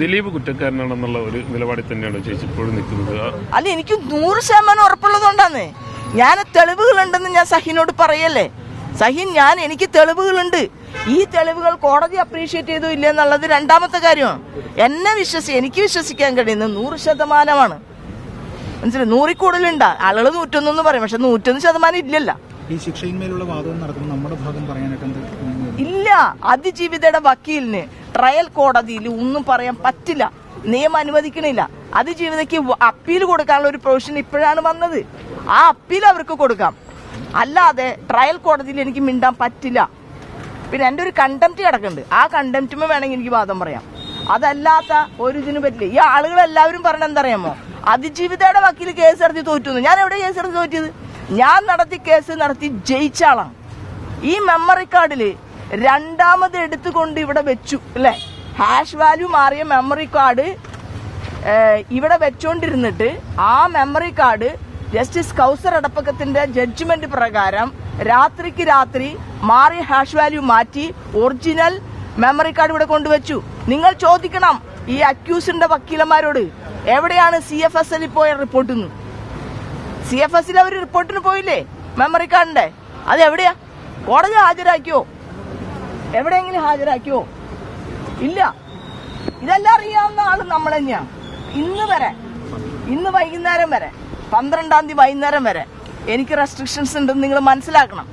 ദിലീപ് കുറ്റക്കാരനാണെന്നുള്ള ഒരു നിലപാടിൽ തന്നെയാണ് ചേച്ചി ഇപ്പോഴും നിൽക്കുന്നത്. അല്ല എനിക്ക് നൂറ് ശതമാനം ഉറപ്പുള്ളതുകൊണ്ടാന്ന് ഞാൻ തെളിവുകളുണ്ടെന്ന് ഞാൻ സഹിനോട് പറയല്ലേ? സഹിൻ ഞാൻ എനിക്ക് തെളിവുകളുണ്ട്. ഈ തെളിവുകൾ കോടതി അപ്രീഷിയേറ്റ് ചെയ്തു ഇല്ല എന്നുള്ളത് രണ്ടാമത്തെ കാര്യമാണ്. എന്നെ വിശ്വസി എനിക്ക് വിശ്വസിക്കാൻ കഴിയുന്നത് നൂറ് ശതമാനമാണ്. മനസ്സിലായി? നൂറിൽ കൂടുതലുണ്ടാ ആളുകൾ നൂറ്റൊന്നെന്ന് പറയും പക്ഷെ നൂറ്റൊന്ന് ശതമാനം ഇല്ലല്ലോ. ഈ ശിക്ഷയിന്മേലുള്ള വാദവും നടക്കുമ്പോൾ നമ്മുടെ ഭാഗം പറയാനായിട്ട് എന്ത് ഇല്ല അതിജീവിതയുടെ വക്കീലിന്. ട്രയൽ കോടതിയിൽ ഒന്നും പറയാൻ പറ്റില്ല. നിയമം അനുവദിക്കണില്ല. അതിജീവിതയ്ക്ക് അപ്പീൽ കൊടുക്കാനുള്ള ഒരു പ്രൊവിഷൻ ഇപ്പോഴാണ് വന്നത്. ആ അപ്പീൽ അവർക്ക് കൊടുക്കാം. അല്ലാതെ ട്രയൽ കോടതിയിൽ എനിക്ക് മിണ്ടാൻ പറ്റില്ല. പിന്നെ എന്റെ ഒരു കണ്ടംപ്റ്റ് കിടക്കുന്നുണ്ട്. ആ കണ്ടംപ്റ്റുമ്പോൾ വേണമെങ്കിൽ എനിക്ക് വാദം പറയാം. അതല്ലാത്ത ഒരു ഇതിനും പറ്റില്ല. ഈ ആളുകൾ എല്ലാവരും പറഞ്ഞ എന്തറിയാമോ അതിജീവിതയുടെ വക്കീൽ കേസ് നടത്തി തോറ്റുന്നു. ഞാൻ എവിടെ കേസ് നടത്തി തോറ്റിയത്? ഞാൻ നടത്തി കേസ് നടത്തി ജയിച്ച ആളാണ്. ഈ മെമ്മറി കാർഡിൽ രണ്ടാമത് എടുത്തുകൊണ്ട് ഇവിടെ വെച്ചു അല്ലെ? ഹാഷ് വാല്യൂ മാറിയ മെമ്മറി കാർഡ് ഇവിടെ വെച്ചോണ്ടിരുന്നിട്ട് ആ മെമ്മറി കാർഡ് ജസ്റ്റിസ് കൗസർ അടപ്പക്കത്തിന്റെ ജഡ്ജ്മെന്റ് പ്രകാരം രാത്രിക്ക് രാത്രി മാറിയ ഹാഷ് വാല്യൂ മാറ്റി ഒറിജിനൽ മെമ്മറി കാർഡ് ഇവിടെ കൊണ്ടുവച്ചു. നിങ്ങൾ ചോദിക്കണം ഈ അക്യൂസിന്റെ വക്കീലന്മാരോട് എവിടെയാണ് സി എഫ് എസ് എല്ലിൽ പോയ റിപ്പോർട്ട് സി എഫ് എസിൽ അവർ റിപ്പോർട്ടിന് പോയില്ലേ? മെമ്മറി കാർഡിന്റെ അത് എവിടെയാ കോടതി ഹാജരാക്കിയോ? എവിടെയെങ്കിലും ഹാജരാക്കിയോ? ഇല്ല. ഇതെല്ലാം അറിയാവുന്ന ആൾ നമ്മൾ തന്നെയാണ്. ഇന്ന് വരെ ഇന്ന് വൈകുന്നേരം വരെ പന്ത്രണ്ടാം തീയതി വൈകുന്നേരം വരെ എനിക്ക് റെസ്ട്രിക്ഷൻസ് ഉണ്ടെന്ന് നിങ്ങൾ മനസ്സിലാക്കണം.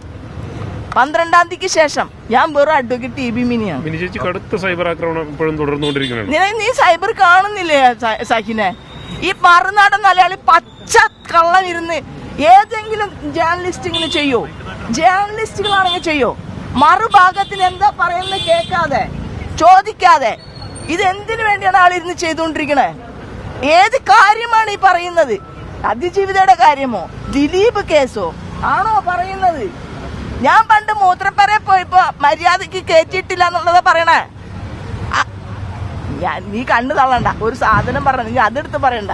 പന്ത്രണ്ടാം തീയതിക്ക് ശേഷം ഞാൻ വെറും അഡ്വക്കേറ്റ് ടി ബി മിനിയാണ്. മിനി ചേച്ചി കടുത്ത സൈബർ ആക്രമണം ഇപ്പോഴും തുടർന്നുകൊണ്ടിരിക്കുകയാണ്. നീ സൈബർ കാണുന്നില്ലേ സഹിനെ? ഈ മറുനാടൻ മലയാളി പച്ച കള്ളം ഇരുന്ന് ഏതെങ്കിലും ജേർണലിസ്റ്റ് ഇങ്ങനെ ചെയ്യോ? ജേർണലിസ്റ്റുകളാണെങ്കിൽ ചെയ്യോ? മറുഭാഗത്തിന് എന്താ പറയുന്നത് കേൾക്കാതെ ചോദിക്കാതെ. ഇത് എന്തിനു വേണ്ടിയാണ് ആളിരുന്ന് ചെയ്തുകൊണ്ടിരിക്കണേ? ഏത് കാര്യമാണ് ഈ പറയുന്നത്? അതിജീവിതയുടെ കാര്യമോ? ദിലീപ് കേസോ? ആണോ പറയുന്നത്? ഞാൻ പണ്ട് മൂത്രപ്പരെ പോയപ്പോ മര്യാദയ്ക്ക് കയറ്റിയിട്ടില്ല എന്നുള്ളതാ പറയണേ. നീ കണ്ണു തള്ളണ്ട. ഒരു സാധനം പറഞ്ഞ നീ അതെടുത്ത് പറയണ്ട.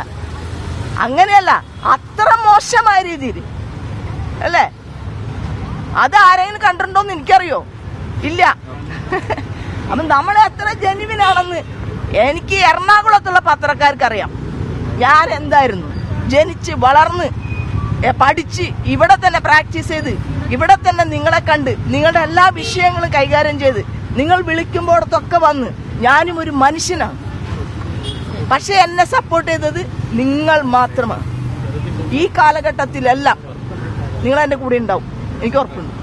അങ്ങനെയല്ല അത്ര മോശമായ രീതിയിൽ. അല്ലേ? അത് ആരെങ്കിലും കണ്ടിട്ടുണ്ടോന്ന് എനിക്കറിയോ? ഇല്ല. അപ്പൊ നമ്മൾ എത്ര ജനുവിനാണെന്ന് എനിക്ക് എറണാകുളത്തുള്ള പത്രക്കാർക്ക് അറിയാം ഞാൻ എന്തായിരുന്നു? ജനിച്ച് വളർന്ന് പഠിച്ച് ഇവിടെ തന്നെ പ്രാക്ടീസ് ചെയ്ത് ഇവിടെ തന്നെ നിങ്ങളെ കണ്ട് നിങ്ങളുടെ എല്ലാ വിഷയങ്ങളും കൈകാര്യം ചെയ്ത് നിങ്ങൾ വിളിക്കുമ്പോഴത്തൊക്കെ വന്ന് ഞാനും ഒരു മനുഷ്യനാണ്. പക്ഷെ എന്നെ സപ്പോർട്ട് ചെയ്തത് നിങ്ങൾ മാത്രമാണ്. ഈ കാലഘട്ടത്തിലെല്ലാം നിങ്ങൾ എന്റെ കൂടെ ഉണ്ടാവും. എനിക്ക് ഉറപ്പുണ്ട്.